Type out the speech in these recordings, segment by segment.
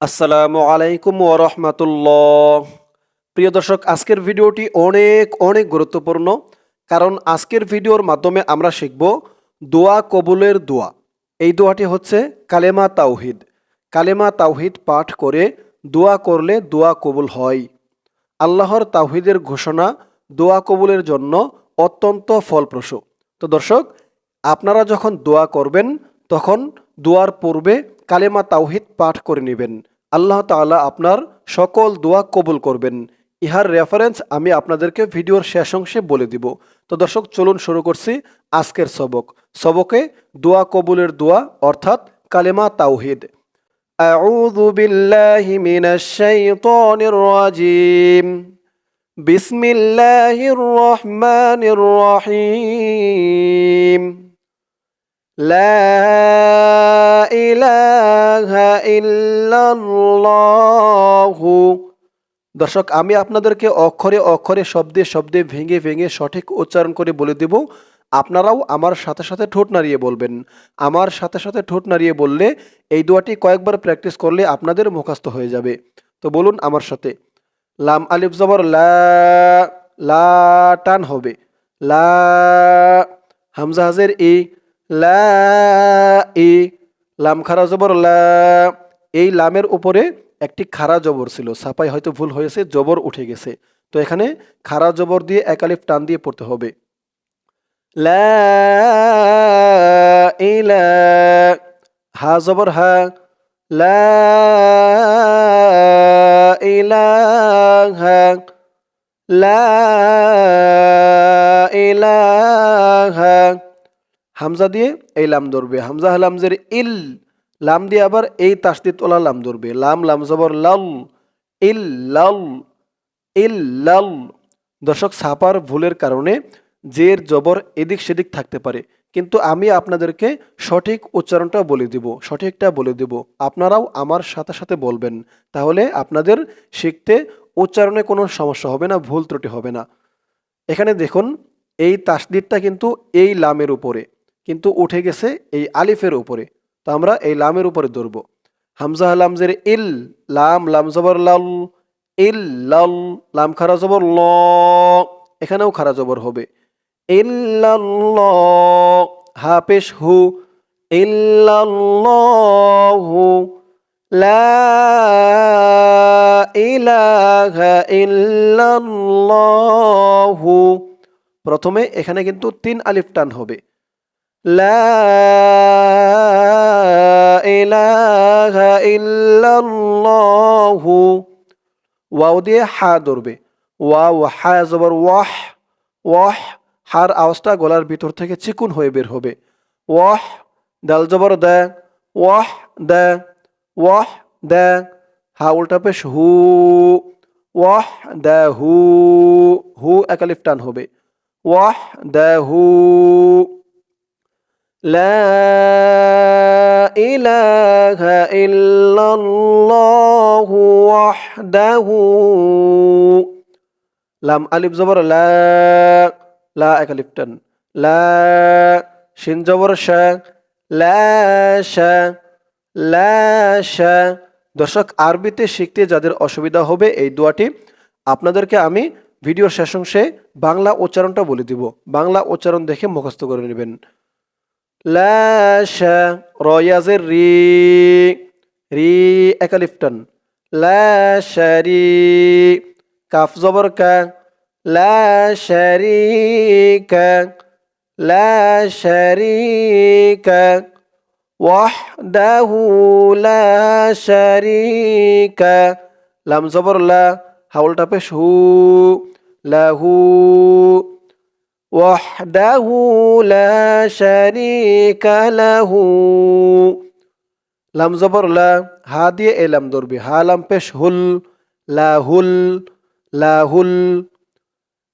আসসালামু আলাইকুম ও ওরহমাতুল্লাহ প্রিয় দর্শক, আজকের ভিডিওটি অনেক অনেক গুরুত্বপূর্ণ, কারণ আজকের ভিডিওর মাধ্যমে আমরা শিখব দোয়া কবুলের দোয়া। এই দোয়াটি হচ্ছে কালেমা তাওহিদ। কালেমা তাওহিদ পাঠ করে দোয়া করলে দোয়া কবুল হয়। আল্লাহর তাওহিদের ঘোষণা দোয়া কবুলের জন্য অত্যন্ত ফলপ্রসূ। তো দর্শক, আপনারা যখন দোয়া করবেন, তখন দোয়ার পূর্বে কালেমা তাওহিদ পাঠ করে নেবেন আল্লাহ তাআলা আপনার সকল দোয়া কবুল করবেন ইহার রেফারেন্স আমি আপনাদেরকে ভিডিওর শেষ অংশে বলে দিব তো দর্শক চলুন শুরু করছি আজকের সবক সবকে দোয়া কবুলের দোয়া অর্থাৎ কালেমা তাওহিদ أعوذ بالله من الشيطان الرجيم بسم الله الرحمن الرحيم لا দর্শক, আমি আপনাদেরকে অক্ষরে অক্ষরে, শব্দে শব্দে, ভেঙে ভেঙে সঠিক উচ্চারণ করে বলে দেব। আপনারাও আমার সাথে সাথে ঠোঁট নাড়িয়ে বলবেন। আমার সাথে সাথে ঠোঁট নাড়িয়ে বললে এই দোয়াটি কয়েকবার প্র্যাকটিস করলে আপনাদের মুখস্থ হয়ে যাবে। তো বলুন আমার সাথে। লাম আলিফ জবর লা লা টান হবে। লা হামজাহাজের ই, লা ই লাম খারা জবর, লা, এই লামের উপরে একটি খাড়া জবর ছিল। ছাপাই হয়তো ভুল হয়েছে, জবর উঠে গেছে। তো এখানে খাড়া জবর দিয়ে একালিফ টান দিয়ে পড়তে হবে। লা হা জবর, হা, লা ইলাহা লা ইলাহা হামজা দিয়ে এই লাম ধরবে। হামজা হালামজের ইল। লাম দিয়ে আবার এই তাসদিদ ওলা লাম ধরবে। লাম লাম জবর লাল। ইল লাল। ইল, লাল। দর্শক, ছাপার ভুলের কারণে জের, জবর এদিক সেদিক থাকতে পারে। কিন্তু আমি আপনাদেরকে সঠিক উচ্চারণটা বলে দিব, সঠিকটা বলে দিব। আপনারাও আমার সাথে সাথে বলবেন। তাহলে আপনাদের শিখতে উচ্চারণে কোনো সমস্যা হবে না, ভুল ত্রুটি হবে না। এখানে দেখুন, এই তাসদিদটা কিন্তু এই লামের উপরে। কিন্তু উঠে গেছে এই আলিফের উপরে। তো আমরা এই লামের উপরে ধরব। হামজা লামজের ইল, লাম লাম জবর লাল, ইল, লাল, লাম খারা জবর ল, এখানেও খারা জবর হবে। ইল্লাল্লাহ হা পেশ হু লা ইল্লাল্লাহু প্রথমে এখানে কিন্তু তিন আলিফ টান হবে। লা ইলাহা ইল্লাল্লাহু। ওয়াও দিয়ে হা ধরবে। ওয়াও, হা জবর, ওয়াহ ওয়াহ, হার আওয়াজটা গলার ভিতর থেকে চিকুন হয়ে বের হবে। ওয়াহ, দাল জবর দে, ওয়াহ দে ওয়াহ, দে, হা উল্টা পেশ হু, ওয়াহ, দে, হু হু একালিফ হবে। ওয়াহ, দে, হু لا إله إلا الله وحده লাম আলিফ জবর লা লা এক আলিফ টান লা শিন জবর শা লা শা লা শা দর্শক আরবিতে শিখতে যাদের অসুবিধা হবে এই দোয়াটি আপনাদেরকে আমি ভিডিওর শেষ অংশে বাংলা উচ্চারণটা বলে দিব বাংলা উচ্চারণ দেখে মুখস্থ করে নেবেন লা শা রয়াজের রি রি একালিফটন লা শারি কাফ জবর কা। লা শারিকা লা শারিকা ওয়াহদাহু লা শারিকা লাম জবর লা হাউলটা পেশ হু। লাহু وحده لا شريك له লাম জবর লা হা দিয়ে এ লাম ধরবি হা লাম পেশ হুল লাহুল লাহুল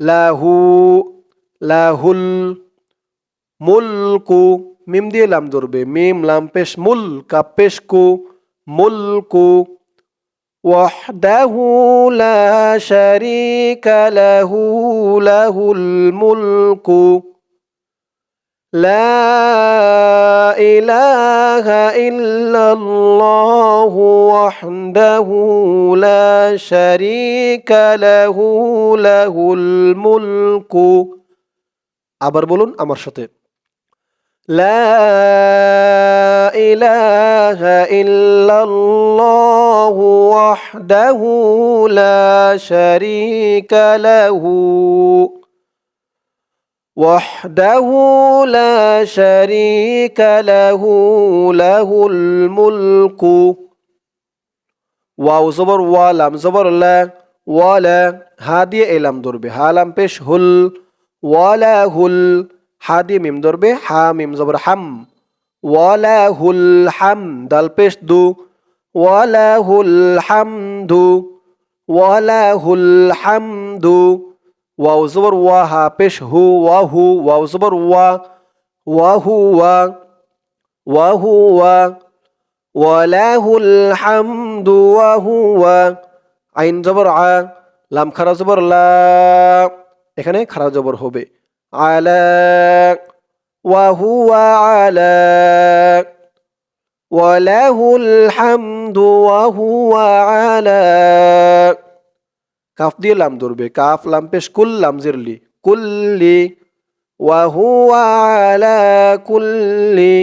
লাহু লাহুল মুলকু মিম দিয়ে লাম ধরবে মিম লাম পেশ মুল কাপ পেশ কু মুলকু وحده لا شريك له له الملك لا إله إلا الله وحده لا شريك له له الملك আবার বলুন আমার সাথে لا إله إلا الله وحده لا شريك له وحده لا شريك له له الملك ওয়াও জবর ওয়ালাম জবর লা ওয়ালা হা দিয়ে এলাম ধরবে হালাম পেশ হুল ওয়ালা হুল হা দিয়ে মিম ধরবে, হা মিম জবর হাম। ওয়ালা হুল হাম দাল পেশ দু। ওয়ালা হুল হামদু ওয়ালা হুল হামদু। ওয়াও জবর ওয়া, হা পেশ হু, ওয়া হু, ওয়াও জবর ওয়া। ওয়া হু, ওয়া। ওয়া হু, ওয়া। ওয়ালাহুল হামদু, ওয়া হুয়া আইন জবর আ, লাম খারা জবর লা। এখানে খারা জবর হবে। হুয়া আলা ওয়ালাহুল হামদু ওয়া হুয়া আলা কাফ দিয়ে লাম ধরবে, কাফ লাম পেশ, কুল লাম জিরলি, কুল্লি হুয়া আলা কুল্লি,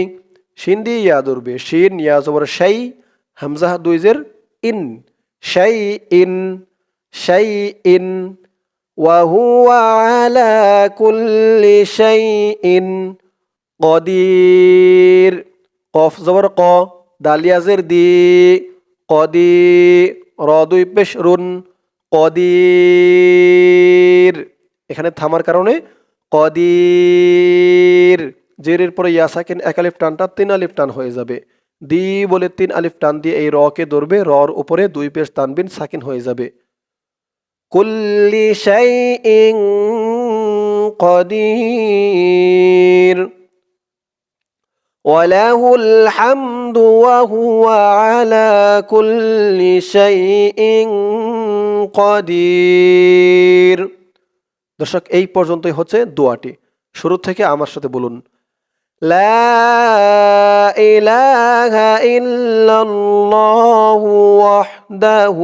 শিন ইয়া ধরবে, শিন, ইয়া জবর শাই হামজা দুইজের ইন, শাই ইন শাই ইন ওয়া হুয়া আলা কুল্লি শাই ইন কদির কফ জবর ক দালিয়াজের দি কদি র দুই পেশ রুন কদির এখানে থামার কারণে কদির জেরের পরে ইয়া সাকিন এক আলিফ টানটা তিন আলিফ টান হয়ে যাবে। দি বলে তিন আলিফ টান দিয়ে এই রকে ধরবে, রর উপরে দুই পেশ টানবিন সাকিন হয়ে যাবে। কুল্লি শাইইন কদির وله الحمد وهو على كل شيء قدير দর্শক এই পর্যন্তই হচ্ছে দোয়াটি শুরু থেকে আমার সাথে বলুন لا إله إلا الله وحده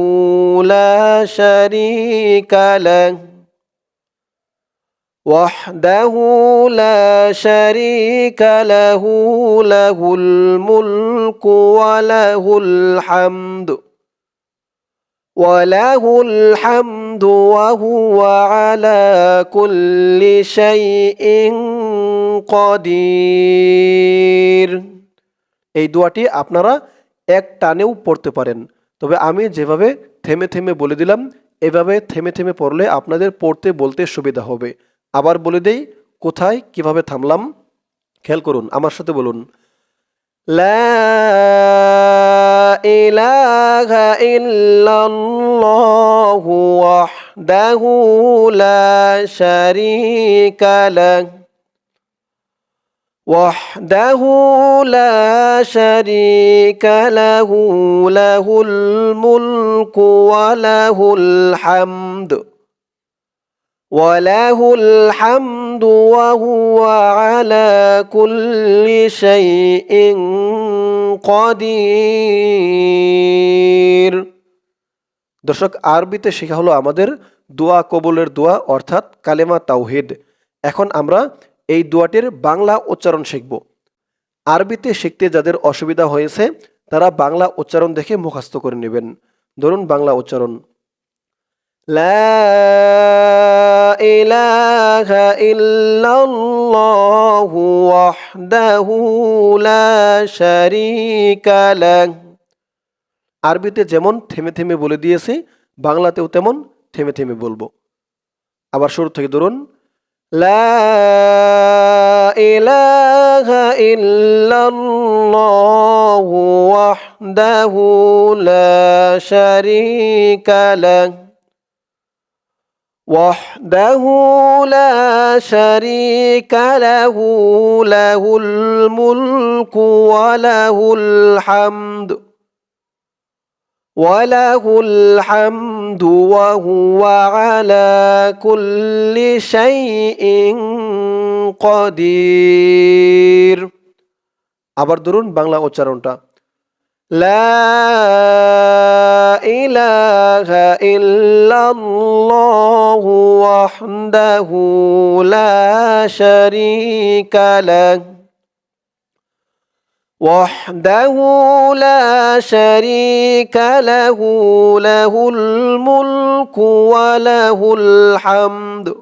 لا شريك له. وحده لا شريك له له الملك وله الحمد وله الحمد وهو على كل شيء কদির। এই দোয়াটি আপনারা এক টানেও পড়তে পারেন। তবে আমি যেভাবে থেমে থেমে বলে দিলাম, এভাবে থেমে থেমে পড়লে আপনাদের পড়তে বলতে সুবিধা হবে। আবার বলে দেই, কোথায় কীভাবে থামলাম? খেয়াল করুন, আমার সাথে বলুন। লা দাহু ইল্লাল্লাহু ওয়াহদাহু লা শারীকা وحده لا شريك له له الملك وله الحمد وله الحمد وهو على كل شيء قدير দর্শক আরবিতে শেখা হলো আমাদের দোয়া কবুলের দোয়া অর্থাৎ কালেমা তাওহিদ এখন আমরা এই দোয়াটির বাংলা উচ্চারণ শিখব। আরবিতে শিখতে যাদের অসুবিধা হয়েছে, তারা বাংলা উচ্চারণ দেখে মুখাস্ত করে নেবেন। ধরুন বাংলা উচ্চারণ। আরবিতে যেমন থেমে থেমে বলে দিয়েছি, বাংলাতেও তেমন থেমে থেমে বলব। আবার শুরু থেকে ধরুন لا إله إلا الله وحده لا شريك له وحده لا شريك له له الملك وله الحمد وله الحمد الحمد وهو على كل شيء قدير আবার ধরুন বাংলা উচ্চারণটা لا إله إلا الله وحده لا شريك له وحده لا شريك له له الملك وله الحمد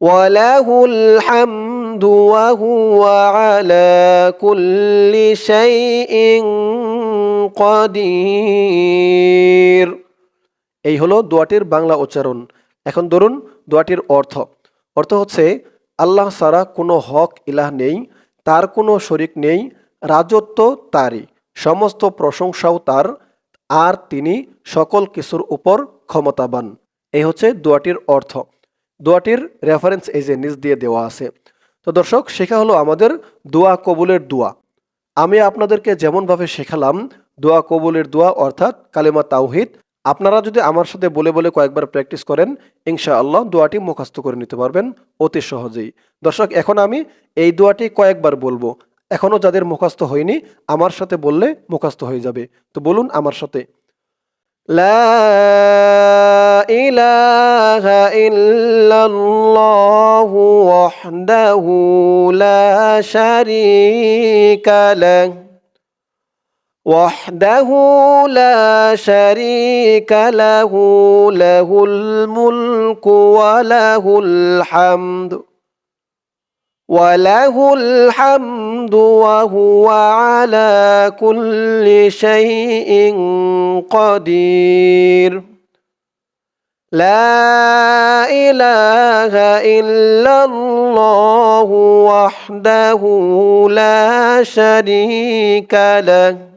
وله الحمد وهو على كل شيء قدير এই হলো দোয়াটির বাংলা উচ্চারণ এখন ধরুন দোয়াটির অর্থ অর্থ হচ্ছে আল্লাহ ছাড়া কোনো হক ইলাহ নেই তার কোনো শরিক নেই, রাজত্ব তারই, সমস্ত প্রশংসাও তার, আর তিনি সকল কিছুর উপর ক্ষমতাবান। এই হচ্ছে দোয়াটির অর্থ। দোয়াটির রেফারেন্স এই যে নিজ দিয়ে দেওয়া আছে। তো দর্শক, শেখা হলো আমাদের দোয়া কবুলের দোয়া। আমি আপনাদেরকে যেমনভাবে শেখালাম, দোয়া কবুলের দোয়া অর্থাৎ কালেমা তাওহিদ আপনারা যদি আমার সাথে বলে বলে কয়েকবার প্র্যাকটিস করেন, ইনশাআল্লাহ দোয়াটি মুখস্থ করে নিতে পারবেন অতি সহজেই। দর্শক, এখন আমি এই দোয়াটি কয়েকবার বলব। এখনও যাদের মুখস্থ হয়নি, আমার সাথে বললে মুখস্থ হয়ে যাবে। তো বলুন আমার সাথে। লা ইলাহা লা وحده لا شريك له له الملك وله الحمد وله الحمد وهو على كل شيء قدير. لا إله إلا الله وحده لا شريك له.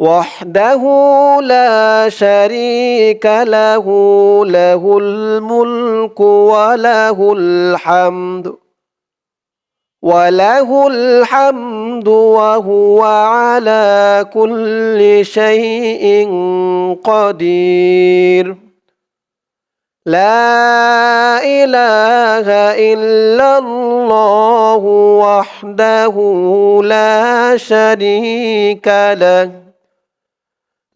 وحده لا شريك له له الملك وله الحمد وله الحمد وهو على كل شيء قدير. لا إله إلا الله وحده لا شريك له.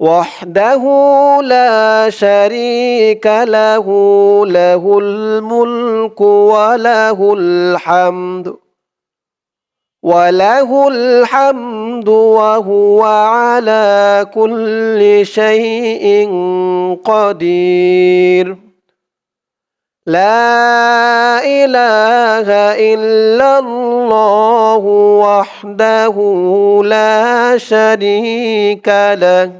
وحده لا شريك له له الملك وله الحمد وله الحمد وهو على كل شيء قدير. لا إله إلا الله وحده لا شريك له.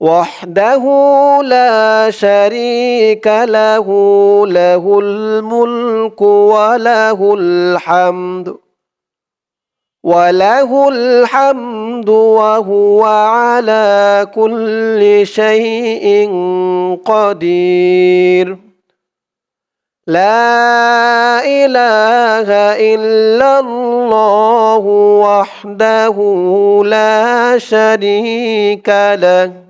وحده لا شريك له له الملك وله الحمد وله الحمد وهو على كل شيء قدير. لا إله إلا الله وحده لا شريك له.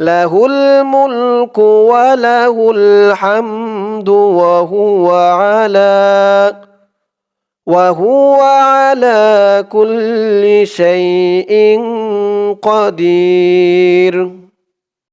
له الملك وله الحمد وهو على وهو على كل شيء قدير.